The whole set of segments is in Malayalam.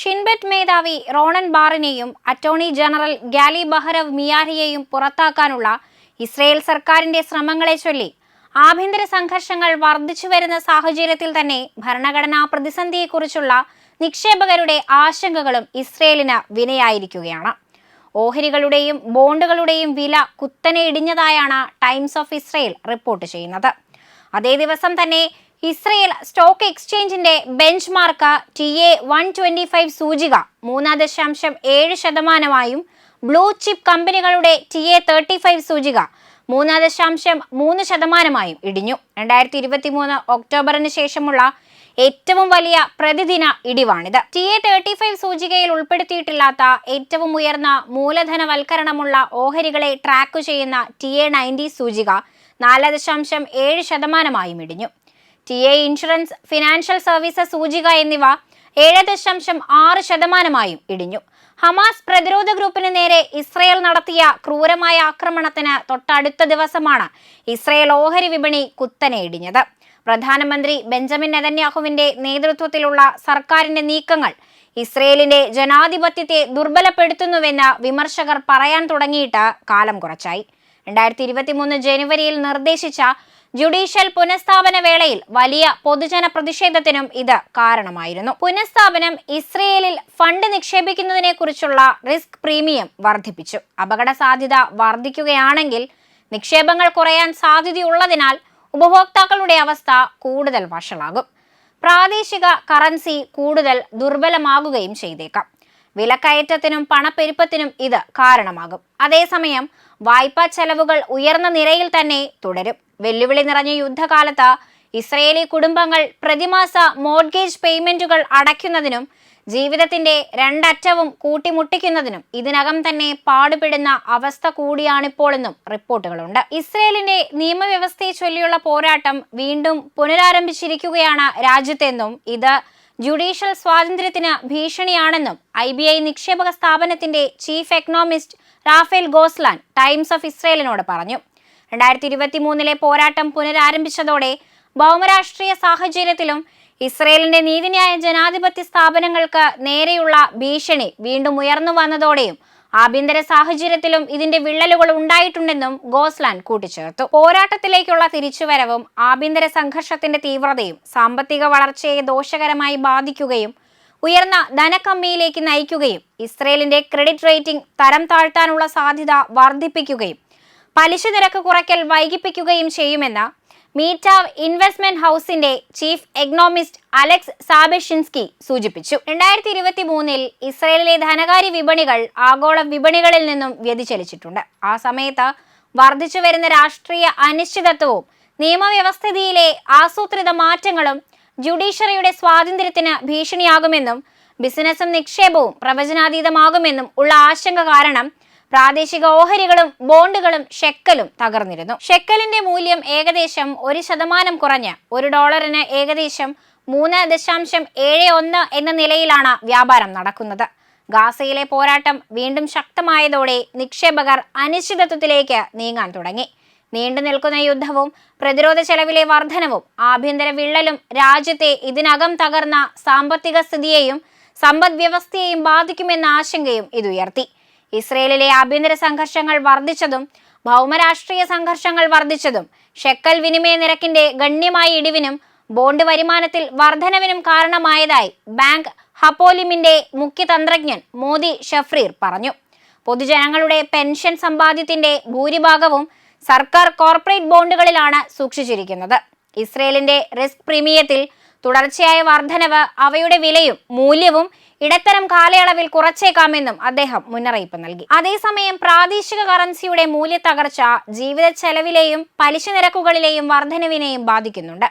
ഷിൻബെറ്റ് മേധാവി റോണൻ ബാറിനെയും അറ്റോർണി ജനറൽ ഗാലി ബഹ്റവ് മിയാരിയെയും പുറത്താക്കാനുള്ള ഇസ്രയേൽ സർക്കാരിന്റെ ശ്രമങ്ങളെ ചൊല്ലി ആഭ്യന്തര സംഘർഷങ്ങൾ വർദ്ധിച്ചു വരുന്ന സാഹചര്യത്തിൽ തന്നെ ഭരണഘടനാ പ്രതിസന്ധിയെക്കുറിച്ചുള്ള നിക്ഷേപകരുടെ ആശങ്കകളും ഇസ്രയേലിന് വിനയായിരിക്കുകയാണ്. ഓഹരികളുടെയും ബോണ്ടുകളുടെയും വില കുത്തനെ ഇടിഞ്ഞതായാണ് ടൈംസ് ഓഫ് ഇസ്രയേൽ റിപ്പോർട്ട് ചെയ്യുന്നത്. അതേ ദിവസം തന്നെ Israel stock എക്സ്ചേഞ്ചിന്റെ benchmark T A one twenty five സൂചിക മൂന്ന് ദശാംശം ഏഴ് ശതമാനമായും ബ്ലൂ ചിപ്പ് കമ്പനികളുടെ ടി എ തേർട്ടി ഫൈവ് സൂചിക മൂന്ന് ദശാംശം മൂന്ന് ശതമാനമായും ഇടിഞ്ഞു. രണ്ടായിരത്തി ഇരുപത്തി മൂന്ന് ഒക്ടോബറിന് ശേഷമുള്ള ഏറ്റവും വലിയ പ്രതിദിന ഇടിവാണിത്. ടി എ തേർട്ടി ഫൈവ് സൂചികയിൽ ഉൾപ്പെടുത്തിയിട്ടില്ലാത്ത ഏറ്റവും ഉയർന്ന മൂലധനവൽക്കരണമുള്ള ഓഹരികളെ ട്രാക്ക് ചെയ്യുന്ന ടി എ നയന്റി സൂചിക നാല് ദശാംശം ഏഴ് ശതമാനമായും ഇടിഞ്ഞു. T A insurance financial services സൂചിക എന്നിവ ഏഴ് ദശാംശം ആറ് ശതമാനമായും ഇടിഞ്ഞു. ഹമാസ് പ്രതിരോധ ഗ്രൂപ്പിന് നേരെ ഇസ്രയേൽ നടത്തിയ ക്രൂരമായ ആക്രമണത്തിന് തൊട്ടടുത്ത ദിവസമാണ് ഇസ്രയേൽ ഓഹരി വിപണി കുത്തനെ ഇടിഞ്ഞത്. പ്രധാനമന്ത്രി ബെഞ്ചമിൻ നെതന്യാഹുവിന്റെ നേതൃത്വത്തിലുള്ള സർക്കാരിന്റെ നീക്കങ്ങൾ ഇസ്രയേലിന്റെ ജനാധിപത്യത്തെ ദുർബലപ്പെടുത്തുന്നുവെന്ന് വിമർശകർ പറയാൻ തുടങ്ങിയിട്ട് കാലം കുറച്ചായി. രണ്ടായിരത്തി ഇരുപത്തി മൂന്ന് ജനുവരിയിൽ നിർദ്ദേശിച്ച ജുഡീഷ്യൽ പുനഃസ്ഥാപന വേളയിൽ വലിയ പൊതുജന പ്രതിഷേധത്തിനും ഇത് കാരണമായിരുന്നു. പുനഃസ്ഥാപനം ഇസ്രയേലിൽ ഫണ്ട് നിക്ഷേപിക്കുന്നതിനെ കുറിച്ചുള്ള റിസ്ക് പ്രീമിയം വർദ്ധിപ്പിച്ചു. അപകട സാധ്യത വർദ്ധിക്കുകയാണെങ്കിൽ നിക്ഷേപങ്ങൾ കുറയാൻ സാധ്യതയുള്ളതിനാൽ ഉപഭോക്താക്കളുടെ അവസ്ഥ കൂടുതൽ വഷളാകും. പ്രാദേശിക കറൻസി കൂടുതൽ ദുർബലമാകുകയും ചെയ്തേക്കാം. വിലക്കയറ്റത്തിനും പണപ്പെരുപ്പത്തിനും ഇത് കാരണമാകും. അതേസമയം വായ്പാ ചെലവുകൾ ഉയർന്ന നിരയിൽ തന്നെ തുടരും. വെല്ലുവിളി നിറഞ്ഞ യുദ്ധകാലത്ത് ഇസ്രയേലി കുടുംബങ്ങൾ പ്രതിമാസ മോഡ്ഗേജ് പേയ്മെന്റുകൾ അടയ്ക്കുന്നതിനും ജീവിതത്തിന്റെ രണ്ടറ്റവും കൂട്ടിമുട്ടിക്കുന്നതിനും ഇതിനകം തന്നെ പാടുപെടുന്ന അവസ്ഥ കൂടിയാണിപ്പോഴെന്നും റിപ്പോർട്ടുകളുണ്ട്. ഇസ്രയേലിന്റെ നിയമവ്യവസ്ഥയെ ചൊല്ലിയുള്ള പോരാട്ടം വീണ്ടും പുനരാരംഭിച്ചിരിക്കുകയാണ് രാജ്യത്തെന്നും ഇത് ജുഡീഷ്യൽ സ്വാതന്ത്ര്യത്തിന് ഭീഷണിയാണെന്നും ഐ ബി ഐ നിക്ഷേപക സ്ഥാപനത്തിന്റെ chief economist Rafael Gozlan Times of ഇസ്രയേലിനോട് പറഞ്ഞു. രണ്ടായിരത്തി ഇരുപത്തി മൂന്നിലെ പോരാട്ടം പുനരാരംഭിച്ചതോടെ ഭൗമരാഷ്ട്രീയ സാഹചര്യത്തിലും ഇസ്രയേലിന്റെ നീതിന്യായ ജനാധിപത്യ സ്ഥാപനങ്ങൾക്ക് നേരെയുള്ള ഭീഷണി വീണ്ടും ഉയർന്നു വന്നതോടെയും ആഭ്യന്തര സാഹചര്യത്തിലും ഇതിന്റെ വിള്ളലുകൾ ഉണ്ടായിട്ടുണ്ടെന്നും ഗോസ്ലാൻ കൂട്ടിച്ചേർത്തു. പോരാട്ടത്തിലേക്കുള്ള തിരിച്ചുവരവും ആഭ്യന്തര സംഘർഷത്തിന്റെ തീവ്രതയും സാമ്പത്തിക വളർച്ചയെ ദോഷകരമായി ബാധിക്കുകയും ഉയർന്ന ധനക്കമ്മിയിലേക്ക് നയിക്കുകയും ഇസ്രയേലിന്റെ ക്രെഡിറ്റ് റേറ്റിംഗ് തരം താഴ്ത്താനുള്ള സാധ്യത വർദ്ധിപ്പിക്കുകയും പലിശ നിരക്ക് കുറയ്ക്കൽ വൈകിപ്പിക്കുകയും ചെയ്യുമെന്ന് മീറ്റാവ് ഇൻവെസ്റ്റ്മെന്റ് ഹൗസിന്റെ ചീഫ് എക്കണോമിസ്റ്റ് അലക്സ് സാബെഷിൻസ്കി സൂചിപ്പിച്ചു. രണ്ടായിരത്തി ഇരുപത്തി മൂന്നിൽ ഇസ്രയേലിലെ ധനകാര്യ വിപണികൾ ആഗോള വിപണികളിൽ നിന്നും വ്യതിചലിച്ചിട്ടുണ്ട്. ആ സമയത്ത് വർദ്ധിച്ചു വരുന്ന രാഷ്ട്രീയ അനിശ്ചിതത്വവും നിയമവ്യവസ്ഥിതിയിലെ ആസൂത്രിത മാറ്റങ്ങളും ജുഡീഷ്യറിയുടെ സ്വാതന്ത്ര്യത്തിന് ഭീഷണിയാകുമെന്നും ബിസിനസ്സും നിക്ഷേപവും പ്രവചനാതീതമാകുമെന്നും ഉള്ള ആശങ്ക കാരണം പ്രാദേശിക ഓഹരികളും ബോണ്ടുകളും ഷെക്കലും തകർന്നിരുന്നു. ഷെക്കലിന്റെ മൂല്യം ഏകദേശം ഒരു ശതമാനം കുറഞ്ഞ് ഒരു ഡോളറിന് ഏകദേശം മൂന്ന് ദശാംശം ഏഴ് ഒന്ന് എന്ന നിലയിലാണ് വ്യാപാരം നടക്കുന്നത്. ഗാസയിലെ പോരാട്ടം വീണ്ടും ശക്തമായതോടെ നിക്ഷേപകർ അനിശ്ചിതത്വത്തിലേക്ക് നീങ്ങാൻ തുടങ്ങി. നീണ്ടു നിൽക്കുന്ന യുദ്ധവും പ്രതിരോധ ചെലവിലെ വർധനവും ആഭ്യന്തര വിള്ളലും രാജ്യത്തെ ഇതിനകം തകർന്ന സാമ്പത്തിക സ്ഥിതിയെയും സമ്പദ് വ്യവസ്ഥയെയും ബാധിക്കുമെന്ന ആശങ്കയും ഇതുയർത്തി. ഇസ്രയേലിലെ ആഭ്യന്തര സംഘർഷങ്ങൾ വർദ്ധിച്ചതും ഭൗമരാഷ്ട്രീയ സംഘർഷങ്ങൾ വർദ്ധിച്ചതും ഷെക്കൽ വിനിമയ നിരക്കിന്റെ ഗണ്യമായ ഇടിവിനും ബോണ്ട് വരുമാനത്തിൽ വർധനവിനും കാരണമായതായി ബാങ്ക് ഹപ്പോലിമിന്റെ മുഖ്യ തന്ത്രജ്ഞൻ മോദി ഷഫ്രീർ പറഞ്ഞു. പൊതുജനങ്ങളുടെ പെൻഷൻ സമ്പാദ്യത്തിന്റെ ഭൂരിഭാഗവും സർക്കാർ കോർപ്പറേറ്റ് ബോണ്ടുകളിലാണ് സൂക്ഷിച്ചിരിക്കുന്നത്. ഇസ്രയേലിന്റെ റിസ്ക് പ്രീമിയത്തിൽ തുടർച്ചയായ വർധനവ് അവയുടെ വിലയും മൂല്യവും ഇടത്തരം കാലയളവിൽ കുറച്ചേക്കാമെന്നും അദ്ദേഹം മുന്നറിയിപ്പ് നൽകി. അതേസമയം പ്രാദേശിക കറൻസിയുടെ മൂല്യ തകർച്ച ജീവിത ചെലവിലെയും പലിശ നിരക്കുകളിലെയും വർധനവിനെയും ബാധിക്കുന്നുണ്ട്.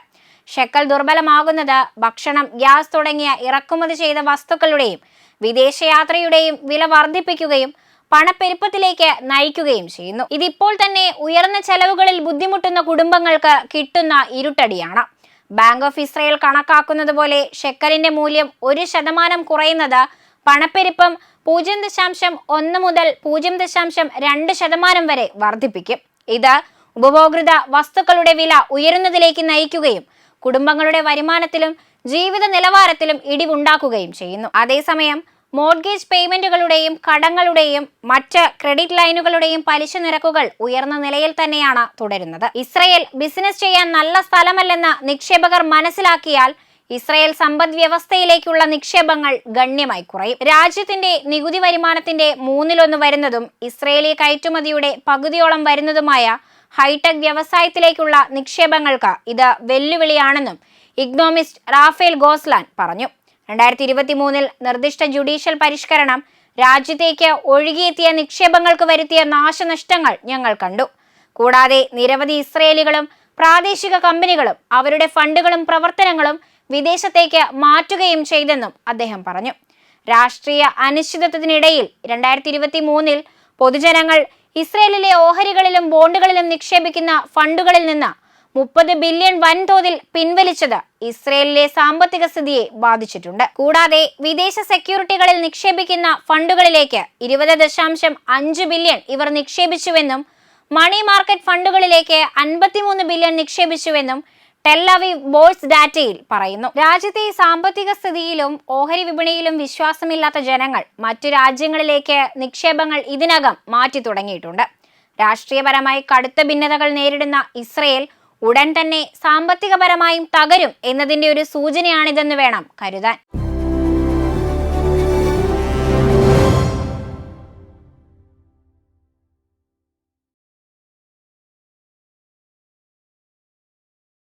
ഷെക്കൽ ദുർബലമാകുന്നത് ഭക്ഷണം ഗ്യാസ് തുടങ്ങിയ ഇറക്കുമതി ചെയ്ത വസ്തുക്കളുടെയും വിദേശയാത്രയുടെയും വില വർദ്ധിപ്പിക്കുകയും പണപ്പെരുപ്പത്തിലേക്ക് നയിക്കുകയും ചെയ്യുന്നു. ഇതിപ്പോൾ തന്നെ ഉയർന്ന ചെലവുകളിൽ ബുദ്ധിമുട്ടുന്ന കുടുംബങ്ങൾക്ക് കിട്ടുന്ന ഇരുട്ടടിയാണ്. ബാങ്ക് ഓഫ് ഇസ്രയേൽ കണക്കാക്കുന്നത് പോലെ ഷെക്കലിന്റെ മൂല്യം ഒരു ശതമാനം കുറയുന്നത് പണപ്പെരുപ്പം പൂജ്യം ദശാംശം ഒന്ന് മുതൽ പൂജ്യം ദശാംശം രണ്ട് ശതമാനം വരെ വർദ്ധിപ്പിക്കും. ഇത് ഉപഭോക്തൃ വസ്തുക്കളുടെ വില ഉയരുന്നതിലേക്ക് നയിക്കുകയും കുടുംബങ്ങളുടെ വരുമാനത്തിലും ജീവിത നിലവാരത്തിലും ഇടിവുണ്ടാക്കുകയും ചെയ്യുന്നു. അതേസമയം മോർഗേജ് പേയ്മെന്റുകളുടെയും കടങ്ങളുടെയും മറ്റ് ക്രെഡിറ്റ് ലൈനുകളുടെയും പലിശ നിരക്കുകൾ ഉയർന്ന നിലയിൽ തന്നെയാണ് തുടരുന്നത്. ഇസ്രയേൽ ബിസിനസ് ചെയ്യാൻ നല്ല സ്ഥലമല്ലെന്ന് നിക്ഷേപകർ മനസ്സിലാക്കിയാൽ ഇസ്രയേൽ സമ്പദ് വ്യവസ്ഥയിലേക്കുള്ള നിക്ഷേപങ്ങൾ ഗണ്യമായി കുറയും. രാജ്യത്തിന്റെ നികുതി വരുമാനത്തിന്റെ മൂന്നിലൊന്ന് വരുന്നതും ഇസ്രയേലി കയറ്റുമതിയുടെ പകുതിയോളം വരുന്നതുമായ ഹൈടെക് വ്യവസായത്തിലേക്കുള്ള നിക്ഷേപങ്ങൾക്ക് ഇത് വെല്ലുവിളിയാണെന്നും ഇക്കണോമിസ്റ്റ് റാഫേൽ ഗോസ്ലാൻ പറഞ്ഞു. രണ്ടായിരത്തി ഇരുപത്തി മൂന്നിൽ നിർദ്ദിഷ്ട ജുഡീഷ്യൽ പരിഷ്കരണം രാജ്യത്തേക്ക് ഒഴുകിയെത്തിയ നിക്ഷേപങ്ങൾക്ക് വരുത്തിയ നാശനഷ്ടങ്ങൾ ഞങ്ങൾ കണ്ടു. കൂടാതെ നിരവധി ഇസ്രയേലികളും പ്രാദേശിക കമ്പനികളും അവരുടെ ഫണ്ടുകളും പ്രവർത്തനങ്ങളും വിദേശത്തേക്ക് മാറ്റുകയും ചെയ്തെന്നും അദ്ദേഹം പറഞ്ഞു. രാഷ്ട്രീയ അനിശ്ചിതത്വത്തിനിടയിൽ രണ്ടായിരത്തി ഇരുപത്തി മൂന്നിൽ പൊതുജനങ്ങൾ ഇസ്രയേലിലെ ഓഹരികളിലും ബോണ്ടുകളിലും നിക്ഷേപിക്കുന്ന ഫണ്ടുകളിൽ നിന്ന് മുപ്പത് ബില്യൺ വൻതോതിൽ പിൻവലിച്ചത് ഇസ്രയേലിലെ സാമ്പത്തിക സ്ഥിതിയെ ബാധിച്ചിട്ടുണ്ട്. കൂടാതെ വിദേശ സെക്യൂരിറ്റികളിൽ നിക്ഷേപിക്കുന്ന ഫണ്ടുകളിലേക്ക് ഇരുപത് ദശാംശം അഞ്ച് ബില്യൺ ഇവർ നിക്ഷേപിച്ചുവെന്നും മണി മാർക്കറ്റ് ഫണ്ടുകളിലേക്ക് അൻപത്തിമൂന്ന് ബില്യൺ നിക്ഷേപിച്ചുവെന്നും ടെല്ലവി ബോഴ്സ് ഡാറ്റയിൽ പറയുന്നു. രാജ്യത്തെ സാമ്പത്തിക സ്ഥിതിയിലും ഓഹരി വിപണിയിലും വിശ്വാസമില്ലാത്ത ജനങ്ങൾ മറ്റു രാജ്യങ്ങളിലേക്ക് നിക്ഷേപങ്ങൾ ഇതിനകം മാറ്റി തുടങ്ങിയിട്ടുണ്ട് രാഷ്ട്രീയപരമായി കടുത്ത ഭിന്നതകൾ നേരിടുന്ന ഇസ്രയേൽ ഉടൻ തന്നെ സാമ്പത്തികപരമായും തകരും എന്നതിന്റെ ഒരു സൂചനയാണിതെന്ന് വേണം കരുതാൻ.